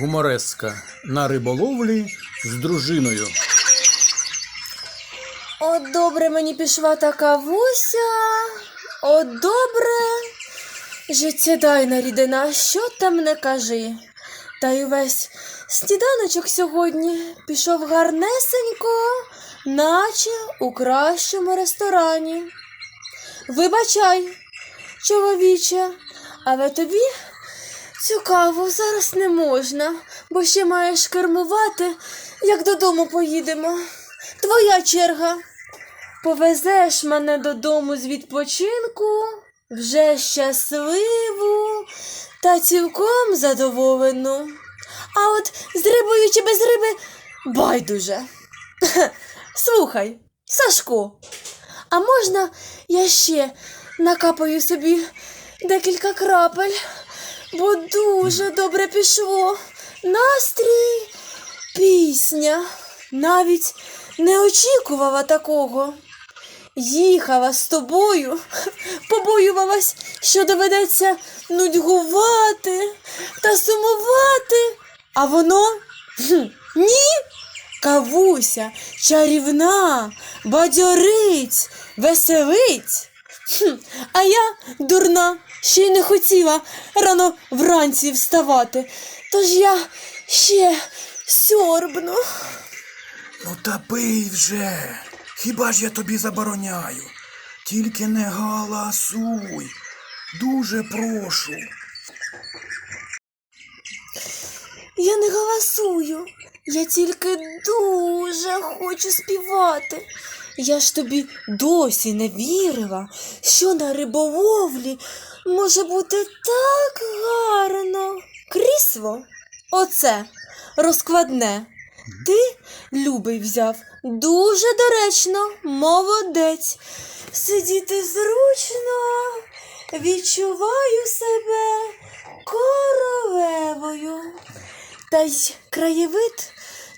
Гумореска на риболовлі з дружиною. От добре мені пішла така вуся. От добре. Життєдайна рідина, що там не кажи. Та й весь сніданочок сьогодні пішов гарнесенько, наче у кращому ресторані. Вибачай, чоловіче, але тобі цю каву зараз не можна, бо ще маєш кермувати, як додому поїдемо. Твоя черга. Повезеш мене додому з відпочинку, вже щасливу та цілком задоволену. А от з рибою чи без риби байдуже. Слухай, Сашко, а можна я ще накапаю собі декілька крапель, бо дуже добре пішло. Настрій, пісня. Навіть не очікувала такого. Їхала з тобою, побоювалась, що доведеться нудьгувати та сумувати. А воно хм, ні. Кавуся, чарівна, бадьорить, веселить. Хм, а я, дурна, ще й не хотіла рано вранці вставати. Тож я ще сьорбну. Ну та пий вже. Хіба ж я тобі забороняю? Тільки не галасуй. Дуже прошу. Я не галасую. Я тільки дуже хочу співати. Я ж тобі досі не вірила, що на риболовлі може бути так гарно. Крісло, оце розкладне. Ти, любий, взяв дуже доречно, молодець. Сидіти зручно, відчуваю себе королевою. Та й краєвид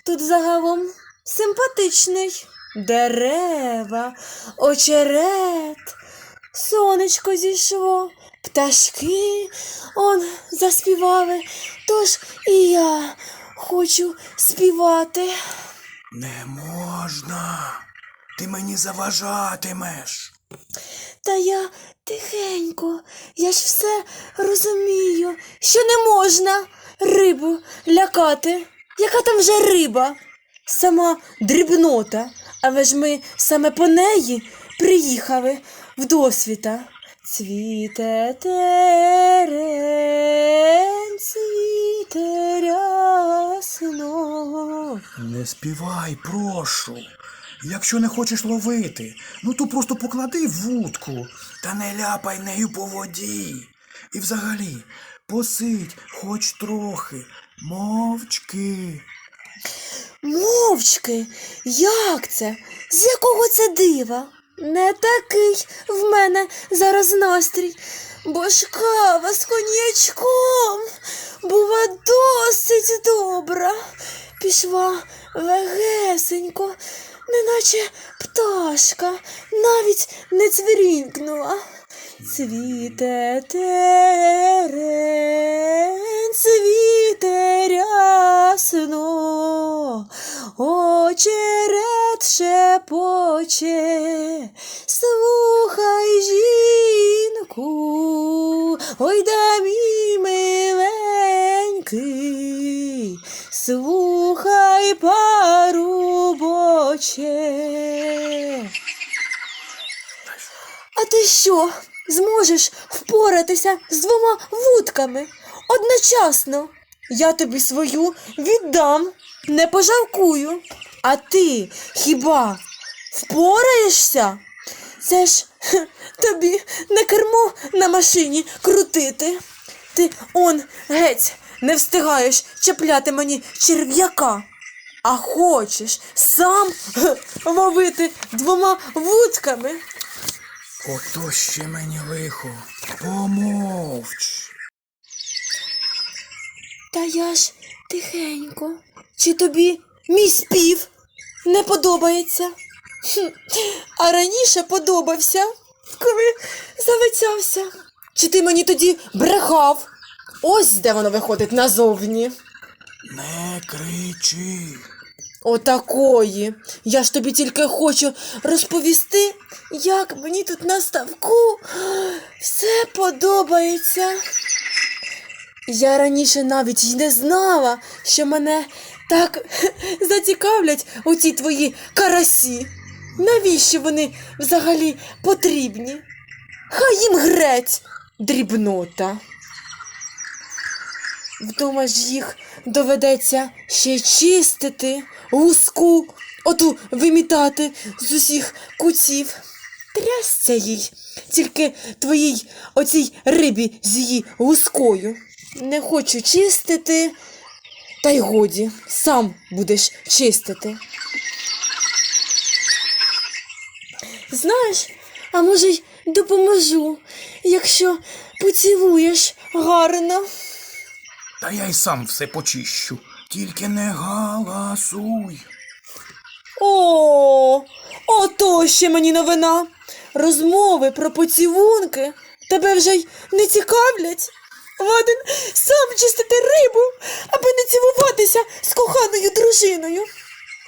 тут загалом симпатичний. Дерева, очерет, сонечко зійшло, пташки он заспівали. Тож і я хочу співати. Не можна. Ти мені заважатимеш. Та я тихенько, я ж все розумію, що не можна рибу лякати. Яка там вже риба? Сама дрібнота, але ж ми саме по неї приїхали в досвіта. Цвіте терен, цвіте рясно. Не співай, прошу. Якщо не хочеш ловити, ну то просто поклади вудку та не ляпай нею по воді. І взагалі посидь хоч трохи, мовчки. Мовчки, як це? З якого це дива? Не такий в мене зараз настрій, бо ж з коньячком була досить добра. Пішла легесенько, неначе пташка, навіть не цвірінькнула. Цвіте терен, цвіте рясно, очерет шепоче, слухай жінку, ой да мій миленький, слухай парубоче. А ти що, зможеш впоратися з двома вудками одночасно? Я тобі свою віддам, не пожалкую. А ти хіба впораєшся? Це ж тобі не кермо на машині крутити. Ти он геть не встигаєш чіпляти мені черв'яка. А хочеш сам ловити двома вудками? Ото ще мені лихо. Помовч. Та я ж тихенько. Чи тобі мій спів не подобається? Хм, А раніше подобався, коли залицявся. Чи ти мені тоді брехав? Ось де воно виходить назовні. Не кричи. Отакої. Я ж тобі тільки хочу розповісти, як мені тут на ставку все подобається. Я раніше навіть й не знала, що мене так зацікавлять оці твої карасі. Навіщо вони взагалі потрібні? Хай їм греть, дрібнота. Вдома ж їх доведеться ще чистити, гуску, оту вимітати з усіх кутів. Трясця їй, тільки твоїй оцій рибі з її гускою. Не хочу чистити, та й годі, сам будеш чистити. Знаєш, а може й допоможу, якщо поцілуєш гарно. Та я й сам все почищу. Тільки не галасуй. О, ото ще мені новина. Розмови про поцілунки тебе вже й не цікавлять. Ладен сам чистити рибу, аби не цілуватися з коханою дружиною.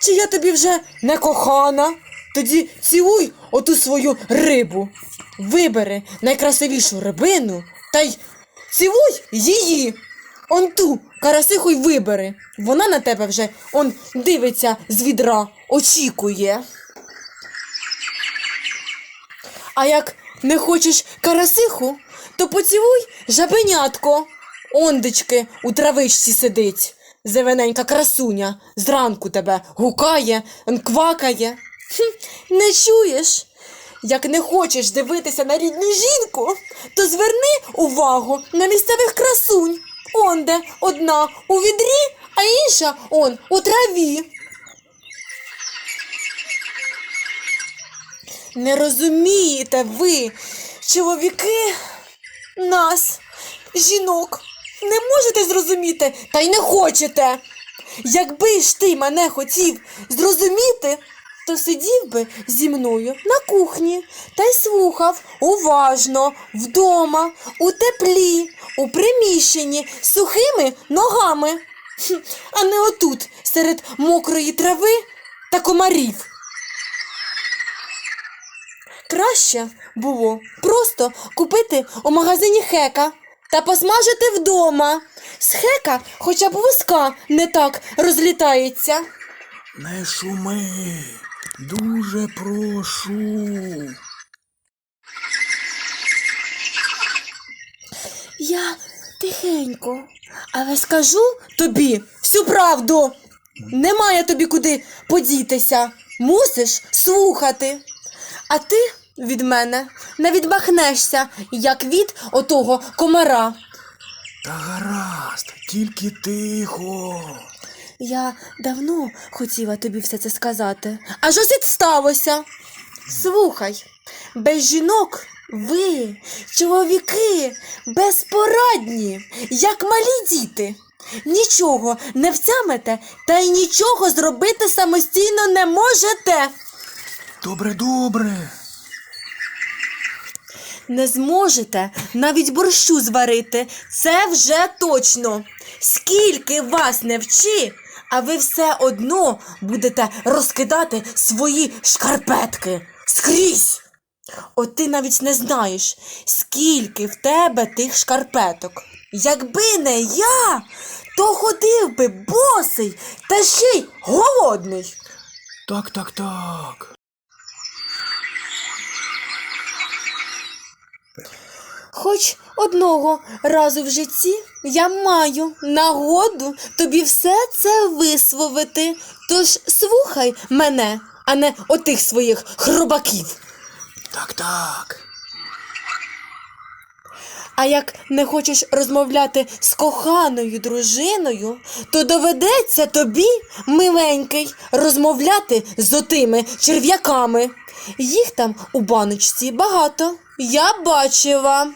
Чи я тобі вже не кохана? Тоді цілуй оту свою рибу. Вибери найкрасивішу рибину та й цілуй її. Он ту карасиху й вибери. Вона на тебе вже он дивиться з відра, очікує. А як не хочеш карасиху, то поцілуй жабенятко. Ондечки у травичці сидить. Зелененька красуня зранку тебе гукає, квакає. Хм, не чуєш? Як не хочеш дивитися на рідну жінку, то зверни увагу на місцевих красунь. Онде одна у відрі, а інша он у траві. Не розумієте ви, чоловіки, нас, жінок, не можете зрозуміти та й не хочете. Якби ж ти мене хотів зрозуміти, то сидів би зі мною на кухні та й слухав уважно, вдома, у теплі, у приміщенні, сухими ногами, а не отут, серед мокрої трави та комарів. Краще було просто купити у магазині хека та посмажити вдома. З хека хоча б вуска не так розлітається. Не шуми. Дуже прошу. Я тихенько, але скажу тобі всю правду. Немає тобі куди подітися. Мусиш слухати. А ти від мене не відмахнешся, як від отого комара. Та гаразд, тільки тихо. Я давно хотіла тобі все це сказати. Аж ось і сталося. Слухай, без жінок ви, чоловіки, безпорадні, як малі діти. Нічого не втямите та й нічого зробити самостійно не можете. Добре, добре. Не зможете навіть борщу зварити. Це вже точно. Скільки вас не вчи, а ви все одно будете розкидати свої шкарпетки скрізь. От ти навіть не знаєш, скільки в тебе тих шкарпеток. Якби не я, то ходив би босий та ще й голодний. Так, так, так. Хоч одного разу в житті я маю нагоду тобі все це висловити. Тож слухай мене, а не отих своїх хробаків. Так, так. А як не хочеш розмовляти з коханою дружиною, то доведеться тобі, миленький, розмовляти з отими черв'яками. Їх там у баночці багато. Я бачила.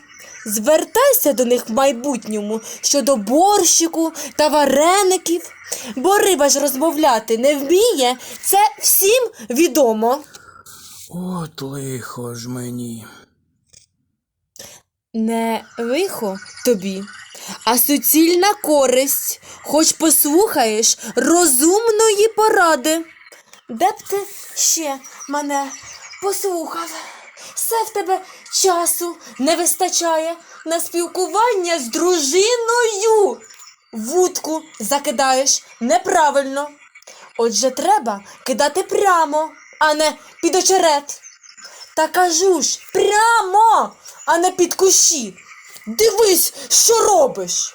Звертайся до них в майбутньому щодо борщику та вареників, бо риба ж розмовляти не вміє, це всім відомо. От лихо ж мені. Не лихо тобі, а суцільна користь. Хоч послухаєш розумної поради. Де б ти ще мене послухав? Все в тебе часу не вистачає на спілкування з дружиною. Вудку закидаєш неправильно. Отже, треба кидати прямо, а не під очерет. Та кажу ж, прямо, а не під кущі. Дивись, що робиш.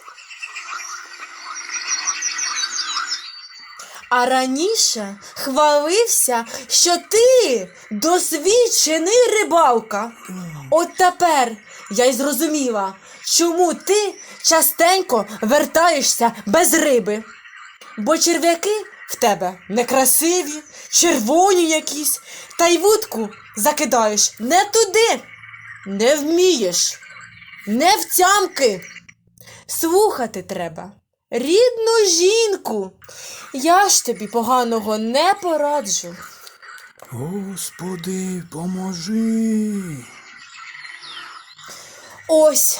А раніше хвалився, що ти досвідчений рибалка. От тепер я й зрозуміла, чому ти частенько вертаєшся без риби. Бо черв'яки в тебе некрасиві, червоні якісь, та й вудку закидаєш не туди, не вмієш, не втямки. Слухати треба. Рідну жінку. Я ж тобі поганого не пораджу. Господи, поможи. Ось,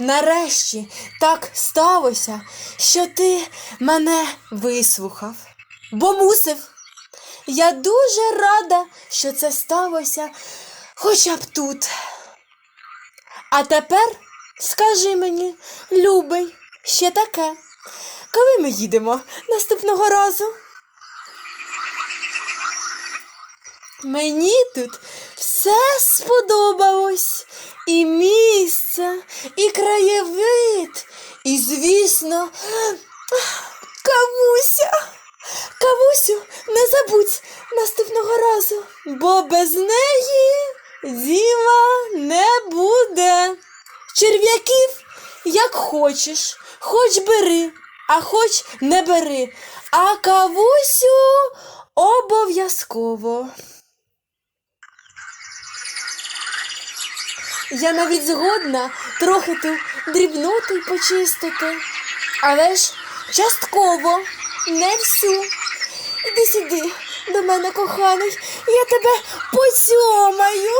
нарешті так сталося, що ти мене вислухав, бо мусив. Я дуже рада, що це сталося хоча б тут. А тепер скажи мені, любий, ще таке, коли ми їдемо наступного разу? Мені тут все сподобалось. І місце, і краєвид, і, звісно, кавуся. Кавусю, не забудь наступного разу, бо без неї діла не буде. Черв'яків, як хочеш, хоч бери, а хоч не бери, а кавусю обов'язково. Я навіть згодна трохи ту дрібноту почистити. Але ж частково, не всю. Іди сюди до мене, коханий, я тебе поцьомаю.